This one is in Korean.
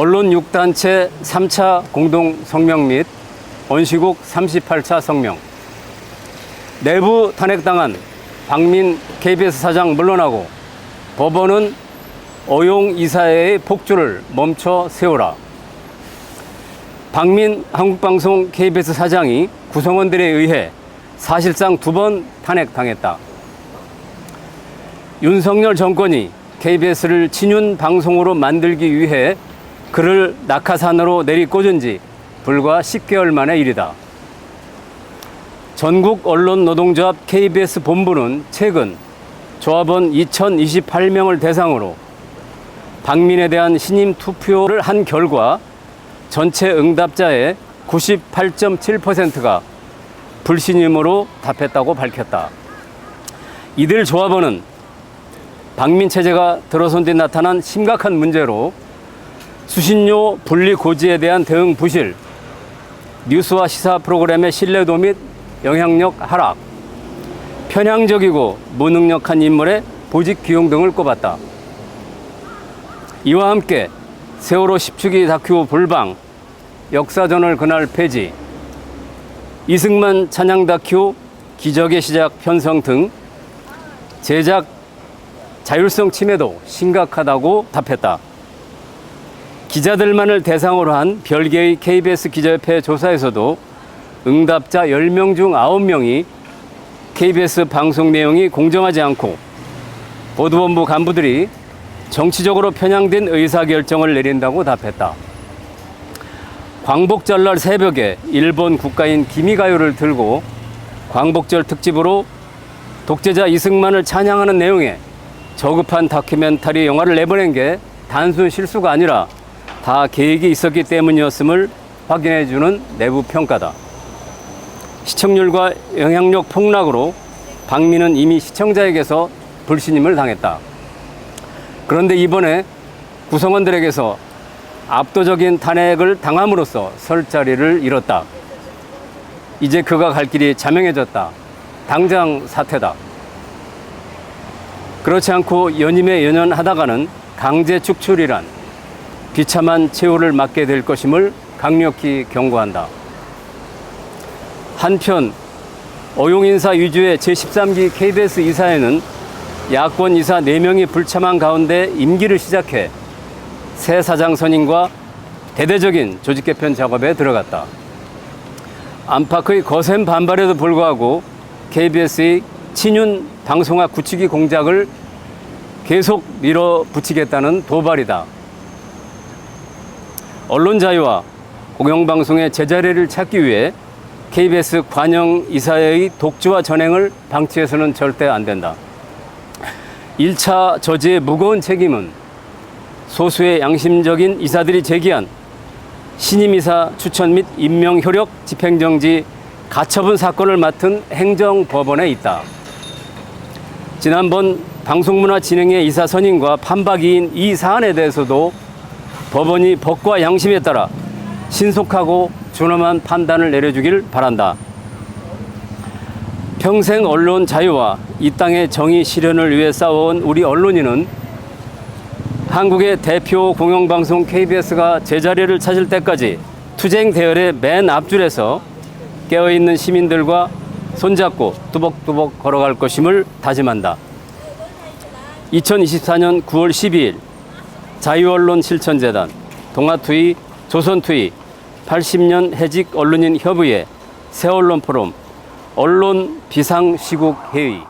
언론 6단체 3차 공동 성명 및 원시국 38차 성명. 내부 탄핵당한 박민 KBS 사장 물러나고 법원은 어용 이사회의 폭주를 멈춰 세우라. 박민 한국방송 KBS 사장이 구성원들에 의해 사실상 두 번 탄핵당했다. 윤석열 정권이 KBS를 친윤 방송으로 만들기 위해 그를 낙하산으로 내리꽂은 지 불과 10개월 만의 일이다. 전국 언론 노동조합 KBS 본부는 최근 조합원 2028명을 대상으로 박민에 대한 신임 투표를 한 결과 전체 응답자의 98.7%가 불신임으로 답했다고 밝혔다. 이들 조합원은 박민 체제가 들어선 뒤 나타난 심각한 문제로 수신료 분리 고지에 대한 대응 부실, 뉴스와 시사 프로그램의 신뢰도 및 영향력 하락, 편향적이고 무능력한 인물의 보직 기용 등을 꼽았다. 이와 함께 세월호 10주기 다큐 불방, 역사전을 그날 폐지, 이승만 찬양 다큐 기적의 시작 편성 등 제작 자율성 침해도 심각하다고 답했다. 기자들만을 대상으로 한 별개의 KBS 기자협회 조사에서도 응답자 10명 중 9명이 KBS 방송 내용이 공정하지 않고 보도본부 간부들이 정치적으로 편향된 의사결정을 내린다고 답했다. 광복절 날 새벽에 일본 국가인 기미가요를 들고 광복절 특집으로 독재자 이승만을 찬양하는 내용의 저급한 다큐멘터리 영화를 내보낸 게 단순 실수가 아니라 다 계획이 있었기 때문이었음을 확인해 주는 내부 평가다. 시청률과 영향력 폭락으로 박민은 이미 시청자에게서 불신임을 당했다. 그런데 이번에 구성원들에게서 압도적인 탄핵을 당함으로써 설 자리를 잃었다. 이제 그가 갈 길이 자명해졌다. 당장 사퇴다. 그렇지 않고 연임에 연연하다가는 강제 축출이란 비참한 최후를 맞게 될 것임을 강력히 경고한다. 한편 어용인사 위주의 제13기 KBS 이사회는 야권 이사 4명이 불참한 가운데 임기를 시작해 새 사장 선임과 대대적인 조직 개편 작업에 들어갔다. 안팎의 거센 반발에도 불구하고 KBS의 친윤 방송화 구축이 공작을 계속 밀어붙이겠다는 도발이다. 언론 자유와 공영방송의 제자리를 찾기 위해 KBS 관영 이사회의 독주와 전행을 방치해서는 절대 안 된다. 1차 저지의 무거운 책임은 소수의 양심적인 이사들이 제기한 신임 이사 추천 및 임명 효력 집행정지 가처분 사건을 맡은 행정법원에 있다. 지난번 방송문화 진흥의 이사 선임과 판박이인 이 사안에 대해서도 법원이 법과 양심에 따라 신속하고 준엄한 판단을 내려주길 바란다. 평생 언론 자유와 이 땅의 정의 실현을 위해 싸워온 우리 언론인은 한국의 대표 공영방송 KBS가 제자리를 찾을 때까지 투쟁 대열의 맨 앞줄에서 깨어있는 시민들과 손잡고 뚜벅뚜벅 걸어갈 것임을 다짐한다. 2024년 9월 12일 자유언론 실천재단, 동아투이, 조선투이, 80년 해직 언론인 협의회, 새언론 포럼, 언론 비상시국 회의